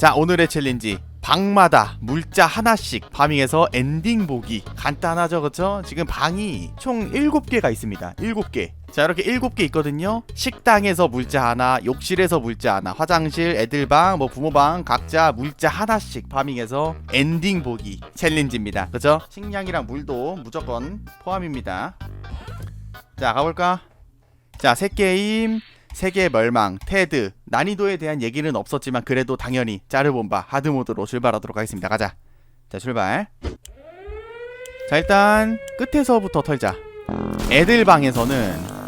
자 오늘의 챌린지. 방마다 물자 하나씩. 파밍해서 엔딩 보기. 간단하죠 그쵸? 지금 방이 총 7개가 있습니다. 7개. 자 이렇게 7개 있거든요. 식당에서 물자 하나 욕실에서 물자 하나 화장실 애들방 뭐 부모방 각자 물자 하나씩 파밍해서 엔딩 보기 챌린지입니다. 그죠? 식량이랑 물도 무조건 포함입니다. 자 가볼까? 자 새 게임 세계 멸망, 테드, 난이도에 대한 얘기는 없었지만 그래도 당연히 짜르본바 하드모드로 출발하도록 하겠습니다. 가자. 자 출발. 자 일단 끝에서부터 털자. 애들 방에서는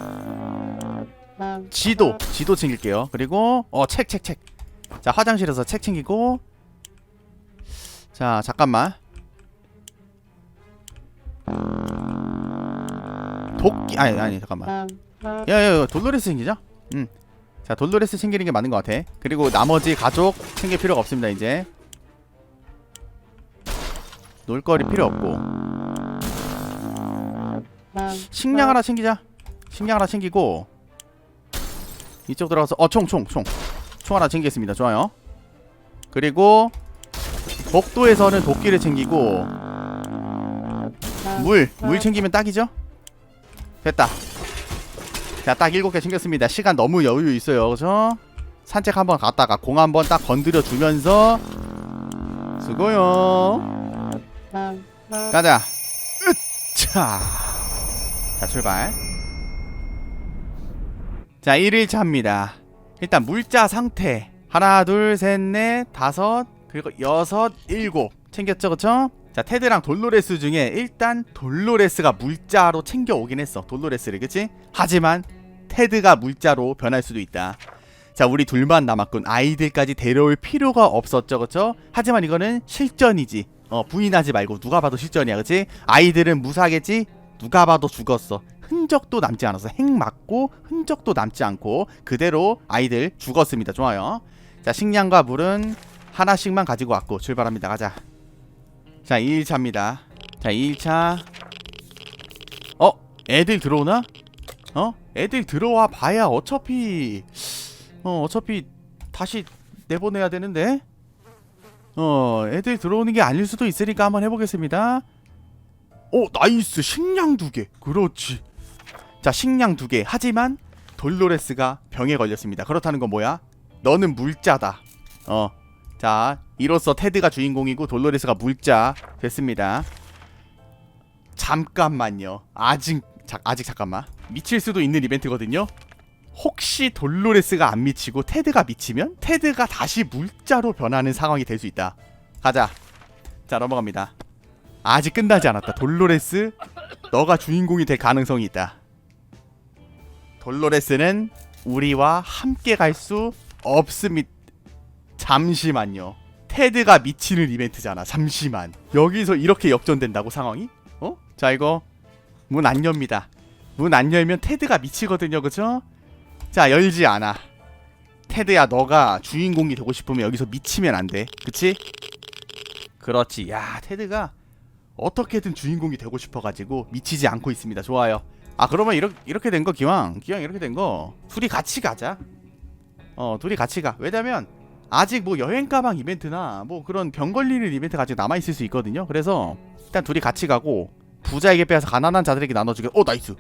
지도, 지도 챙길게요. 그리고 어 책, 책, 책. 자 화장실에서 책 챙기고. 자 잠깐만. 도끼 아니 아니 잠깐만. 야야 돌로레스 챙기자. 음. 자 돌로레스 챙기는 게 맞는 것 같아. 그리고 나머지 가족 챙길 필요가 없습니다 이제. 놀거리 필요 없고. 식량 하나 챙기자. 식량 하나 챙기고. 이쪽 들어가서 어 총 총 총. 총 하나 챙기겠습니다. 좋아요. 그리고 복도에서는 도끼를 챙기고 물, 물 챙기면 딱이죠? 됐다. 자, 딱 일곱 개 챙겼습니다. 시간 너무 여유 있어요. 그죠? 산책 한번 갔다가 공 한번 딱 건드려 주면서 수고요. 가자. 으차. 자, 출발. 자, 1일차입니다. 일단 물자 상태. 하나, 둘, 셋, 넷, 다섯, 그리고 여섯, 일곱. 챙겼죠, 그쵸? 자, 테드랑 돌로레스 중에 일단 돌로레스가 물자로 챙겨오긴 했어. 돌로레스를, 그치? 하지만 테드가 물자로 변할 수도 있다. 자, 우리 둘만 남았군. 아이들까지 데려올 필요가 없었죠, 그쵸? 하지만 이거는 실전이지. 어, 부인하지 말고 누가 봐도 실전이야, 그치? 아이들은 무사하겠지? 누가 봐도 죽었어. 흔적도 남지 않았어. 핵 맞고 흔적도 남지 않고 그대로 아이들 죽었습니다. 좋아요. 자, 식량과 물은 하나씩만 가지고 왔고 출발합니다. 가자. 자, 2일차입니다. 자, 2일차. 어? 애들 들어오나? 어? 애들 들어와 봐야 어차피 어, 어차피 다시 내보내야 되는데. 어, 애들 들어오는 게 아닐 수도 있으니까 한번 해 보겠습니다. 오, 나이스. 식량 두 개. 그렇지. 자, 식량 두 개. 하지만 돌로레스가 병에 걸렸습니다. 그렇다는 건 뭐야? 너는 물자다. 어. 자, 이로써 테드가 주인공이고 돌로레스가 물자 됐습니다. 잠깐만요. 아직 자, 아직 잠깐만. 미칠 수도 있는 이벤트거든요. 혹시 돌로레스가 안 미치고 테드가 미치면 테드가 다시 물자로 변하는 상황이 될 수 있다. 가자. 자, 넘어갑니다. 아직 끝나지 않았다. 돌로레스 너가 주인공이 될 가능성이 있다. 돌로레스는 우리와 함께 갈 수 없습니다. 잠시만요. 테드가 미치는 이벤트잖아. 잠시만. 여기서 이렇게 역전된다고 상황이? 어? 자 이거 문 안 엽니다. 문 안 열면 테드가 미치거든요. 그죠? 자 열지 않아. 테드야 너가 주인공이 되고 싶으면 여기서 미치면 안 돼. 그치? 그렇지. 야 테드가 어떻게든 주인공이 되고 싶어가지고 미치지 않고 있습니다. 좋아요. 아 그러면 이렇게 이렇게 된 거 기왕 기왕 이렇게 된 거 둘이 같이 가자. 어 둘이 같이 가. 왜냐면 아직 뭐 여행 가방 이벤트나 뭐 그런 병 걸리는 이벤트가 아직 남아 있을 수 있거든요. 그래서 일단 둘이 같이 가고 부자에게 빼앗아 가난한 자들에게 나눠주게. 오 나이스.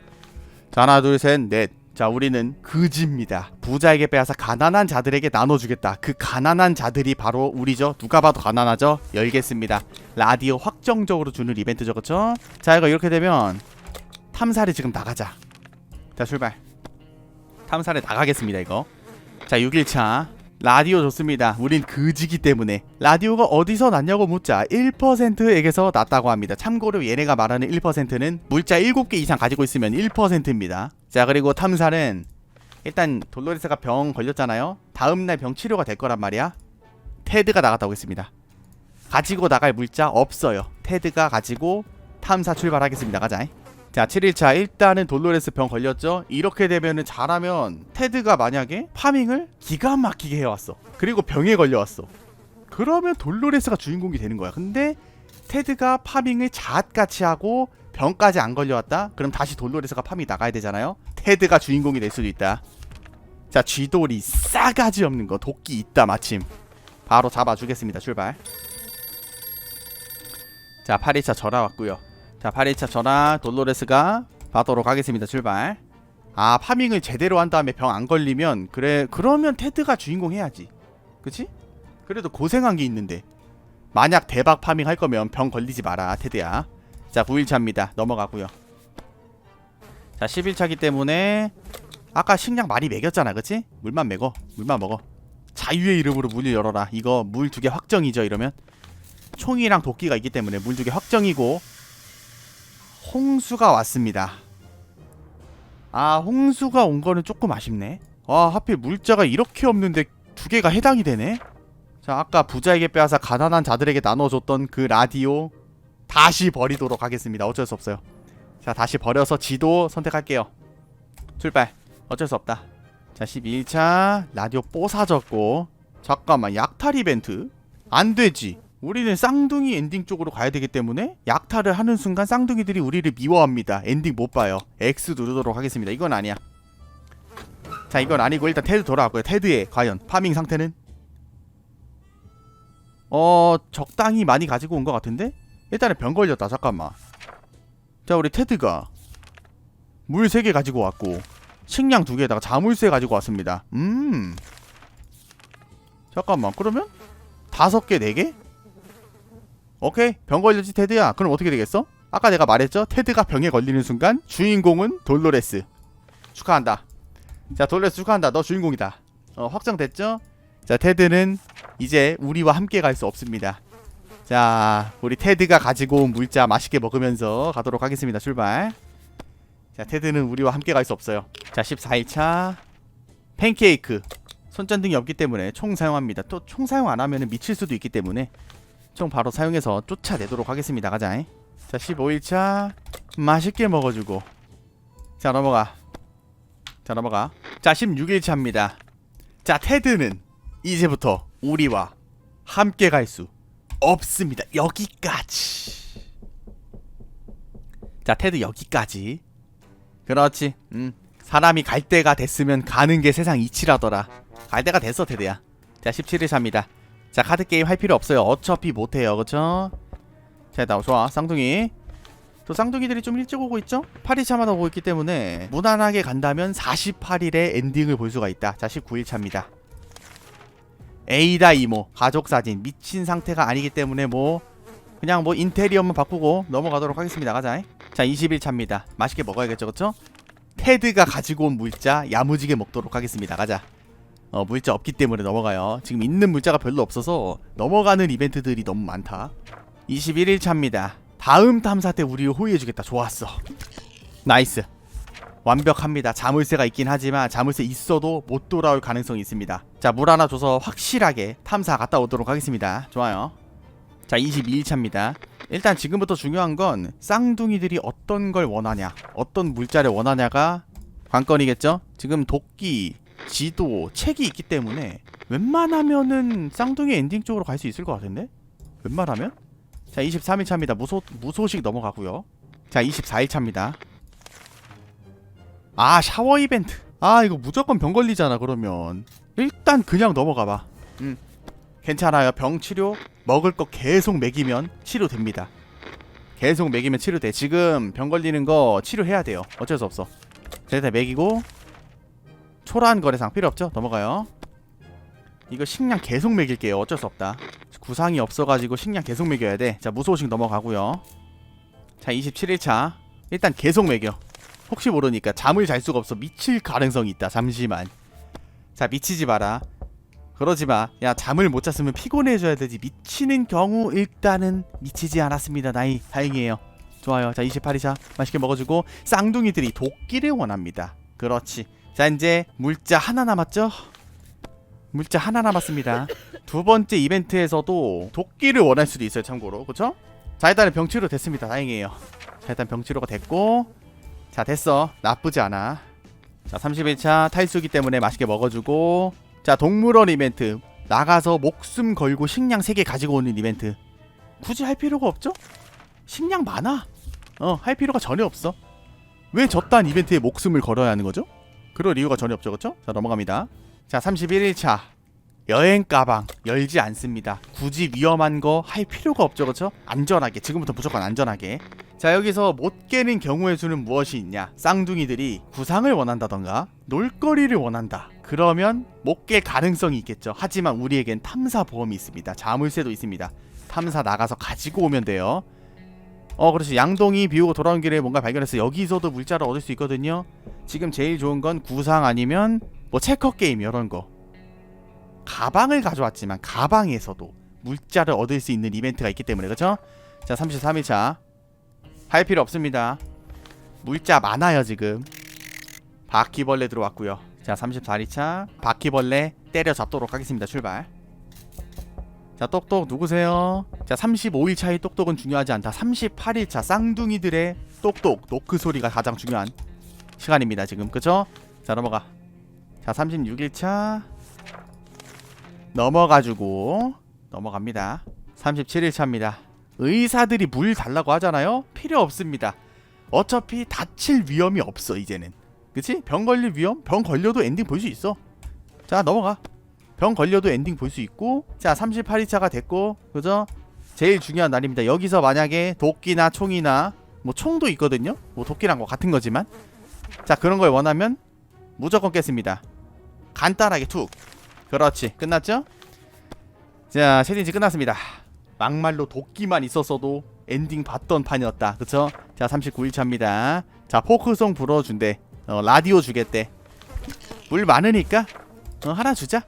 자 하나 둘 셋 넷. 자 우리는 그지입니다. 부자에게 빼앗아 가난한 자들에게 나눠주겠다. 그 가난한 자들이 바로 우리죠. 누가 봐도 가난하죠. 열겠습니다. 라디오 확정적으로 주는 이벤트죠, 그렇죠? 자 이거 이렇게 되면 탐사를 지금 나가자. 자 출발. 탐사를 나가겠습니다 이거. 자 6일차 라디오 좋습니다. 우린 그지기 때문에 라디오가 어디서 났냐고 묻자 1%에게서 났다고 합니다. 참고로 얘네가 말하는 1%는 물자 7개 이상 가지고 있으면 1%입니다. 자 그리고 탐사는 일단 돌로레스가 병 걸렸잖아요. 다음날 병 치료가 될 거란 말이야. 테드가 나갔다 오겠습니다. 가지고 나갈 물자 없어요. 테드가 가지고 탐사 출발하겠습니다. 가자. 자 7일차 일단은 돌로레스 병 걸렸죠. 이렇게 되면은 잘하면 테드가 만약에 파밍을 기가 막히게 해왔어. 그리고 병에 걸려왔어. 그러면 돌로레스가 주인공이 되는 거야. 근데 테드가 파밍을 잣같이 하고 병까지 안 걸려왔다? 그럼 다시 돌로레스가 파밍 나가야 되잖아요. 테드가 주인공이 될 수도 있다. 자 쥐돌이 싸가지 없는 거. 도끼 있다 마침. 바로 잡아주겠습니다. 출발. 자 8일차 전화 왔고요 자 8일차 전화 돌로레스가 받도록 하겠습니다 출발. 아 파밍을 제대로 한 다음에 병 안 걸리면 그래 그러면 테드가 주인공 해야지. 그치? 그래도 고생한 게 있는데. 만약 대박 파밍 할 거면 병 걸리지 마라 테드야. 자 9일차입니다. 넘어가고요. 자 11차기 때문에 아까 식량 많이 먹였잖아 그치? 물만 먹어 물만 먹어. 자유의 이름으로 문을 열어라. 이거 물 두 개 확정이죠 이러면? 총이랑 도끼가 있기 때문에 물 두 개 확정이고 홍수가 왔습니다. 아 홍수가 온 거는 조금 아쉽네. 와 하필 물자가 이렇게 없는데 두 개가 해당이 되네? 자 아까 부자에게 빼앗아 가난한 자들에게 나눠줬던 그 라디오 다시 버리도록 하겠습니다. 어쩔 수 없어요. 자 다시 버려서 지도 선택할게요. 출발. 어쩔 수 없다. 자 12일차 라디오 뽀사졌고 잠깐만 약탈 이벤트? 안 되지 우리는 쌍둥이 엔딩 쪽으로 가야 되기 때문에 약탈을 하는 순간 쌍둥이들이 우리를 미워합니다. 엔딩 못 봐요. X 누르도록 하겠습니다. 이건 아니야. 자 이건 아니고 일단 테드 돌아왔고요. 테드의 과연 파밍 상태는? 어 적당히 많이 가지고 온 것 같은데? 일단은 병 걸렸다. 잠깐만. 자 우리 테드가 물 3개 가지고 왔고 식량 2개에다가 자물쇠 가지고 왔습니다. 음. 잠깐만. 그러면 다섯 개, 네 개? 오케이. 병 걸렸지 테드야? 그럼 어떻게 되겠어? 아까 내가 말했죠? 테드가 병에 걸리는 순간 주인공은 돌로레스. 축하한다. 자 돌로레스 축하한다. 너 주인공이다. 어 확정됐죠? 자 테드는 이제 우리와 함께 갈 수 없습니다. 자 우리 테드가 가지고 온 물자 맛있게 먹으면서 가도록 하겠습니다 출발. 자 테드는 우리와 함께 갈 수 없어요. 자 14일차. 팬케이크. 손전등이 없기 때문에 총 사용합니다. 또 총 사용 안 하면 미칠 수도 있기 때문에 총 바로 사용해서 쫓아내도록 하겠습니다. 가자. 자 15일차 맛있게 먹어주고. 자 넘어가. 자 넘어가. 자 16일차입니다. 자 테드는 이제부터 우리와 함께 갈 수 없습니다. 여기까지. 자 테드 여기까지. 그렇지. 음 사람이 갈 때가 됐으면 가는 게 세상 이치라더라. 갈 때가 됐어 테드야. 자 17일차입니다 자 카드게임 할 필요 없어요. 어차피 못해요. 그쵸? 자 일단 좋아. 쌍둥이. 또 쌍둥이들이 좀 일찍 오고 있죠? 8일차마다 오고 있기 때문에 무난하게 간다면 48일에 엔딩을 볼 수가 있다. 자 19일차입니다. 에이다 이모. 가족 사진. 미친 상태가 아니기 때문에 뭐 그냥 뭐 인테리어만 바꾸고 넘어가도록 하겠습니다. 가자. 자 20일차입니다. 맛있게 먹어야겠죠? 그쵸? 테드가 가지고 온 물자 야무지게 먹도록 하겠습니다. 가자 어 물자 없기 때문에 넘어가요. 지금 있는 물자가 별로 없어서 넘어가는 이벤트들이 너무 많다. 21일차입니다. 다음 탐사 때 우리를 호위해주겠다. 좋았어. 나이스. 완벽합니다. 자물쇠가 있긴 하지만 자물쇠 있어도 못 돌아올 가능성이 있습니다. 자 물 하나 줘서 확실하게 탐사 갔다 오도록 하겠습니다. 좋아요. 자 22일차입니다. 일단 지금부터 중요한 건 쌍둥이들이 어떤 걸 원하냐 어떤 물자를 원하냐가 관건이겠죠? 지금 도끼 지도 책이 있기 때문에 웬만하면은 쌍둥이 엔딩 쪽으로 갈 수 있을 것 같은데? 웬만하면? 자 23일 차입니다. 무소, 무소식 넘어가고요. 자 24일 차입니다. 아 샤워 이벤트. 아 이거 무조건 병 걸리잖아 그러면. 일단 그냥 넘어가봐. 음. 괜찮아요. 병 치료 먹을 거 계속 먹이면 치료됩니다. 계속 먹이면 치료돼. 지금 병 걸리는 거 치료해야 돼요. 어쩔 수 없어. 자 일단 먹이고 초라한 거래상 필요 없죠 넘어가요 이거 식량 계속 먹일게요 어쩔 수 없다 구상이 없어가지고 식량 계속 먹여야 돼 자 무소식 넘어가고요 자 27일차 일단 계속 먹여 혹시 모르니까 잠을 잘 수가 없어 미칠 가능성이 있다 잠시만 자 미치지 마라 그러지 마. 야 잠을 못 잤으면 피곤해져야 되지. 미치는 경우 일단은 미치지 않았습니다. 나이 다행이에요. 좋아요. 자 28이차 맛있게 먹어주고 쌍둥이들이 도끼를 원합니다. 그렇지. 자 이제 물자 하나 남았죠? 물자 하나 남았습니다. 두 번째 이벤트에서도 도끼를 원할 수도 있어요. 참고로 그쵸? 자 일단은 병치료 됐습니다. 다행이에요. 자 일단 병치료가 됐고 자 됐어. 나쁘지 않아. 자 31차 탈수기 때문에 맛있게 먹어주고 자 동물원 이벤트 나가서 목숨 걸고 식량 3개 가지고 오는 이벤트 굳이 할 필요가 없죠? 식량 많아 어할 필요가 전혀 없어 왜 저딴 이벤트에 목숨을 걸어야 하는 거죠? 그럴 이유가 전혀 없죠 그쵸? 자 넘어갑니다 자 31일차 여행 가방 열지 않습니다. 굳이 위험한 거 할 필요가 없죠, 그렇죠? 안전하게 지금부터 무조건 안전하게. 자 여기서 못 깨는 경우의 수는 무엇이 있냐? 쌍둥이들이 구상을 원한다던가 놀거리를 원한다. 그러면 못 깰 가능성이 있겠죠. 하지만 우리에겐 탐사 보험이 있습니다. 자물쇠도 있습니다. 탐사 나가서 가지고 오면 돼요. 어 그렇지 양동이 비우고 돌아온 길에 뭔가 발견해서 여기서도 물자를 얻을 수 있거든요. 지금 제일 좋은 건 구상 아니면 뭐 체커 게임 이런 거. 가방을 가져왔지만 가방에서도 물자를 얻을 수 있는 이벤트가 있기 때문에 그렇죠? 자 33일차 할 필요 없습니다. 물자 많아요 지금. 바퀴벌레 들어왔고요. 자 34일차 바퀴벌레 때려 잡도록 하겠습니다. 출발. 자 똑똑 누구세요? 자 35일차의 똑똑은 중요하지 않다. 38일차 쌍둥이들의 똑똑 노크 소리가 가장 중요한 시간입니다. 지금 그죠? 자 넘어가. 자 36일차 넘어가지고 넘어갑니다. 37일차입니다. 의사들이 물 달라고 하잖아요. 필요 없습니다. 어차피 다칠 위험이 없어 이제는. 그치? 병 걸릴 위험? 병 걸려도 엔딩 볼 수 있어. 자 넘어가. 병 걸려도 엔딩 볼 수 있고 자 38일차가 됐고 그죠? 제일 중요한 날입니다. 여기서 만약에 도끼나 총이나 뭐 총도 있거든요. 뭐 도끼랑 뭐 같은 거지만 자 그런 걸 원하면 무조건 깼습니다. 간단하게 툭. 그렇지. 끝났죠? 자 챌린지 끝났습니다. 막말로 도끼만 있었어도 엔딩 봤던 판이었다. 그쵸? 자 39일차입니다. 자 포크송 불어준대. 어, 라디오 주겠대. 물 많으니까 어, 하나 주자.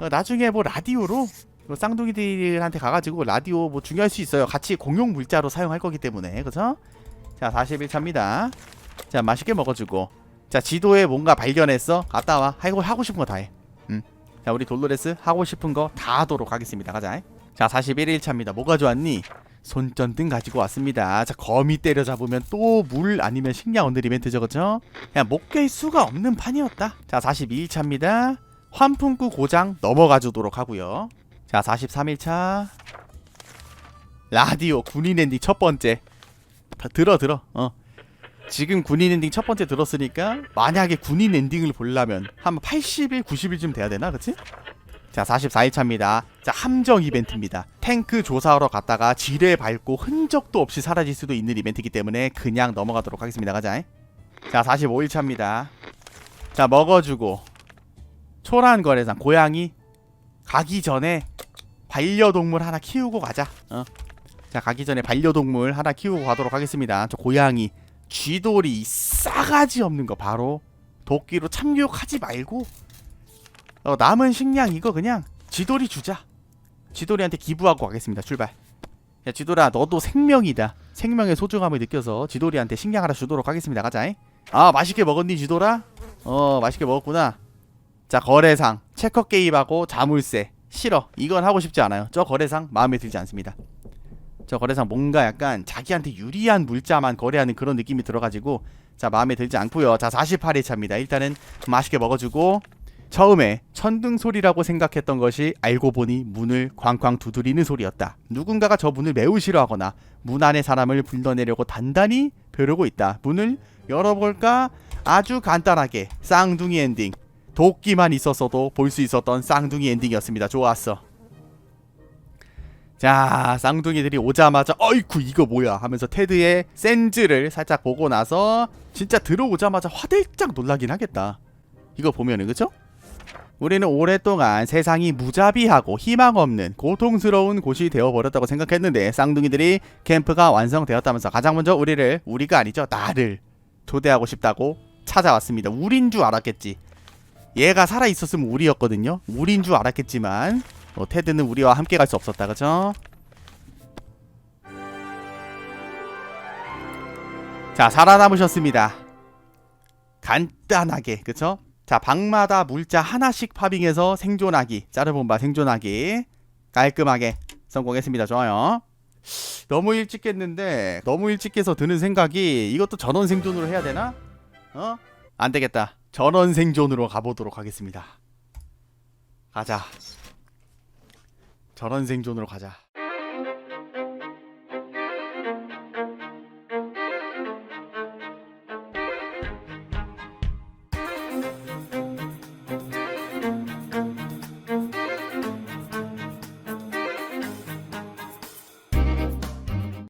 어, 나중에 뭐 라디오로 뭐 쌍둥이들한테 가가지고 라디오 뭐 중요할 수 있어요. 같이 공용 물자로 사용할 거기 때문에 그죠? 자 41차입니다. 자 맛있게 먹어주고 자 지도에 뭔가 발견했어? 갔다 와. 하고 하고 싶은 거 다 해. 음. 자 우리 돌로레스 하고 싶은 거 다 하도록 하겠습니다. 가자. 자 41일차입니다. 뭐가 좋았니? 손전등 가지고 왔습니다. 자 거미 때려 잡으면 또 물 아니면 식량 얻는 이벤트죠 그죠? 그냥 못깰 수가 없는 판이었다. 자 42일차입니다. 환풍구 고장 넘어가 주도록 하고요. 자 43일차 라디오 군인 엔딩 첫 번째 다 들어 들어 어 지금 군인 엔딩 첫 번째 들었으니까 만약에 군인 엔딩을 보려면 한 80일 90일쯤 돼야 되나 그치? 자 44일차입니다. 자 함정 이벤트입니다. 탱크 조사하러 갔다가 지뢰 밟고 흔적도 없이 사라질 수도 있는 이벤트이기 때문에 그냥 넘어가도록 하겠습니다. 가자. 자 45일차입니다. 자 먹어주고 초란 거래상 고양이 가기 전에 반려동물 하나 키우고 가자. 어. 자 가기 전에 반려동물 하나 키우고 가도록 하겠습니다. 저 고양이 쥐돌이 싸가지 없는 거 바로 도끼로 참교육하지 말고 어, 남은 식량 이거 그냥 쥐돌이 주자. 쥐돌이한테 기부하고 가겠습니다. 출발. 야 쥐돌아 너도 생명이다. 생명의 소중함을 느껴서 쥐돌이한테 식량 하나 주도록 하겠습니다. 가자 아 맛있게 먹었니 쥐돌아? 어 맛있게 먹었구나. 자 거래상. 체커 게임하고 자물쇠. 싫어. 이건 하고 싶지 않아요. 저 거래상 마음에 들지 않습니다 저 거래상 뭔가 약간 자기한테 유리한 물자만 거래하는 그런 느낌이 들어가지고 자 마음에 들지 않고요. 자 48회 차입니다. 일단은 맛있게 먹어주고 처음에 천둥 소리라고 생각했던 것이 알고 보니 문을 쾅쾅 두드리는 소리였다. 누군가가 저 문을 매우 싫어하거나 문 안에 사람을 불러내려고 단단히 벼르고 있다. 문을 열어볼까? 아주 간단하게 쌍둥이 엔딩. 도끼만 있었어도 볼 수 있었던 쌍둥이 엔딩이었습니다. 좋았어. 자, 쌍둥이들이 오자마자 어이쿠 이거 뭐야 하면서 테드의 센즈를 살짝 보고 나서 진짜 들어오자마자 화들짝 놀라긴 하겠다. 이거 보면은 그죠? 우리는 오랫동안 세상이 무자비하고 희망 없는 고통스러운 곳이 되어버렸다고 생각했는데 쌍둥이들이 캠프가 완성되었다면서 가장 먼저 우리를 우리가 아니죠 나를 초대하고 싶다고 찾아왔습니다. 우린 줄 알았겠지. 얘가 살아 있었으면 우리였거든요. 우린 줄 알았겠지만 어, 테드는 우리와 함께 갈 수 없었다, 그죠? 자, 살아남으셨습니다. 간단하게, 그쵸? 자, 방마다 물자 하나씩 파밍해서 생존하기, 짜르본 바 생존하기 깔끔하게 성공했습니다. 좋아요. 너무 일찍 깼는데 너무 일찍 깨서 드는 생각이 이것도 전원 생존으로 해야 되나? 어? 안 되겠다. 전원 생존으로 가보도록 하겠습니다. 가자. 전원 생존으로 가자.